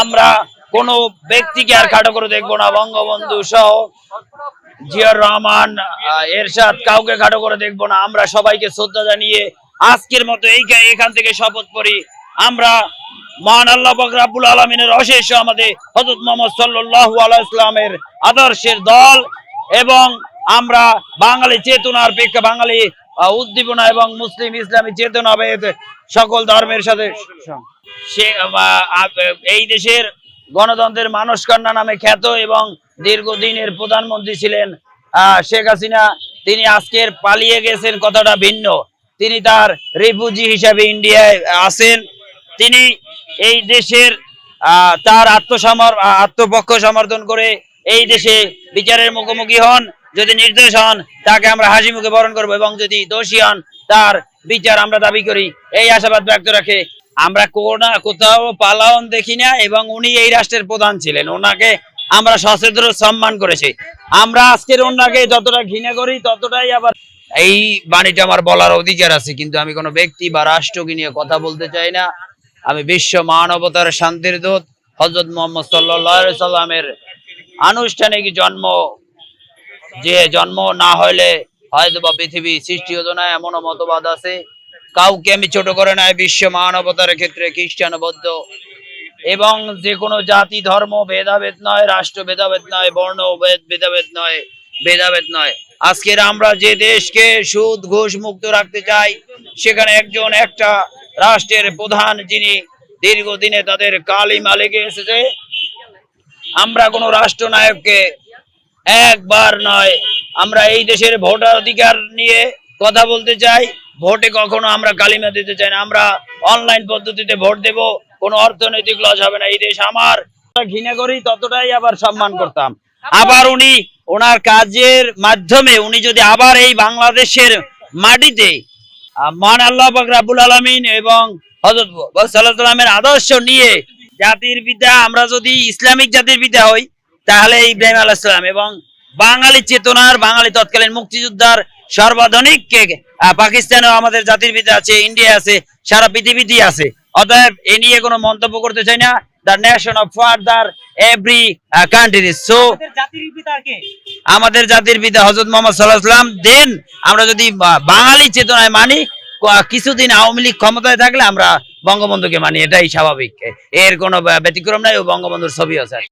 আমরা কোনো ব্যক্তিকে আর খাটো করে দেখব না। বঙ্গবন্ধু সহ জিয়ার রহমান এরশাদ কাউকে খাটো করে দেখব না। আমরা সবাইকে শ্রদ্ধা জানিয়ে আজকের মতো এই এখান থেকে শপথ করি। আমরা মহান আল্লাহ পাক রাব্বুল আলমিনের অশেষ আমাদের হজরত মোহাম্মদ সাল্লাল্লাহু আলাইহি ইসলামের আদর্শের দল এবং আমরা বাঙালি চেতনার প্রেক্ষা বাঙালি উদ্দীপনা এবং মুসলিম ইসলামী চেতনা সকল ধর্মের সাথে সে এই দেশের গণতন্ত্রের মানুষ কন্যা নামে খ্যাত এবং দীর্ঘদিনের প্রধানমন্ত্রী ছিলেন শেখ হাসিনা। তিনি আজকের পালিয়ে গেছেন কথাটা ভিন্ন। তিনি তার রিফিউজি হিসাবে ইন্ডিয়ায় আছেন। তিনি এই দেশের তার আত্মসমর আত্মপক্ষ সমর্থন করে এই দেশে বিচারের মুখোমুখি হন। যদি নির্দোষ হন, তাকে আমরা হাসি মুখে বরণ করব এবং যদি দোষী হন, তার বিচার আমরা দাবি করি। এই আশাবাদ ব্যক্ত রাখে। আমরা কোনা, কোথাও পালাওন দেখি না এবং উনি এই রাষ্ট্রের প্রধান ছিলেন। ওনাকে আমরা সচেতন সম্মান করেছি। আমরা আজকের ওনাকে যতটা ঘৃণা করি, ততটাই আবার এই বাণীটা আমার বলার অধিকার আছে, কিন্তু আমি কোনো ব্যক্তি বা রাষ্ট্রকে নিয়ে কথা বলতে চাই না। আমি বিশ্ব মানবতার শান্তির দূত হজরত মোহাম্মদ সাল্লাহ সাল্লামের আনুষ্ঠানিক জন্ম যে জন্ম না হলে হয়তো বা পৃথিবী সৃষ্টি হতো না, এমনও মতবাদ আছে। কাউকে আমি ছোট করে নাই, বিশ্ব মানবতার ক্ষেত্রে খ্রিস্টান, বৌদ্ধ এবং যে কোনো জাতি, ধর্ম, ভেদাভেদ নয়, রাষ্ট্র ভেদাভেদ নয়, বর্ণ ভেদ- ভেদাভেদ নয় ভেদাভেদ নয়। আজকের আমরা যে দেশকে সুদ, ঘুষ মুক্ত রাখতে চাই, সেখানে একজন, একটা রাষ্ট্রের প্রধান যিনি দীর্ঘদিনে তাদের কালিমা লেগে এসেছে, আমরা কোনো রাষ্ট্রনায়ককে একবার নয়। আমরা এই দেশের ভোটার অধিকার নিয়ে কথা বলতে চাই। ভোটে কখনো আমরা কালিমা দিতে চাই না। আমরা অনলাইন পদ্ধতিতে ভোট দেব, কোনো অর্থনৈতিক লস হবে না। এই দেশ আমার। ঘৃণা করি, ততটাই আবার সম্মান করতাম। আবার উনি ওনার কাজের মাধ্যমে উনি যদি আবার এই বাংলাদেশের মাটিতে মান আল্লাহ পাক রাব্বুল আলামিন এবং সাল্লাল্লাহু আদর্শ নিয়ে জাতির পিতা, আমরা যদি ইসলামিক জাতির পিতা হই তাহলে ইব্রাহিম আলাইহিস সালাম এবং বাঙালি চেতনার বাঙালি তৎকালীন মুক্তিযোদ্ধার সর্বাধুনিক কে আহ, পাকিস্তানেও আমাদের জাতির পিতা আছে ইন্ডিয়া আছে সারা পৃথিবীতেই আছে। অতএব এ নিয়ে কোনো মন্তব্য করতে চাই না। The nation of father every country so আমাদের জাতির পিতা হজরত মোহাম্মদ সাল্লাহ সাল্লাম দেন আমরা যদি বাঙালি চেতনায় মানি কিছুদিন আওয়ামী লীগ ক্ষমতায় থাকলে আমরা বঙ্গবন্ধুকে মানি। এটাই স্বাভাবিক। এর কোনো ব্যতিক্রম নাই ও বঙ্গবন্ধুর ছবি আছে।